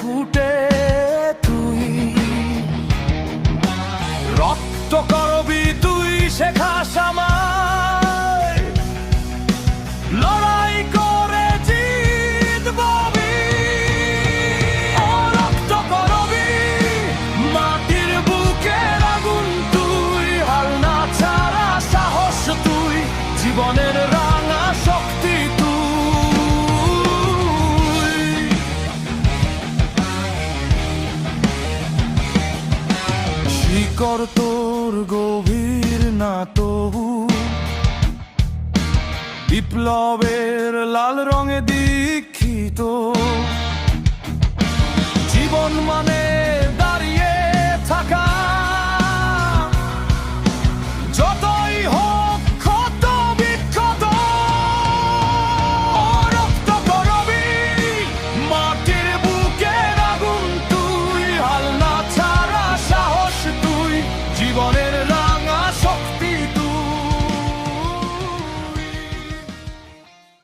ফুটে তুই। রক্ত করবি তুই শেখাস আমায়। লড়াই করে মাটির বুকে সাহস জীবনের শিকড় তোর গভীর না তবু বিপ্লবের লাল রঙে দীক্ষিত। জীবন মানে জীবনের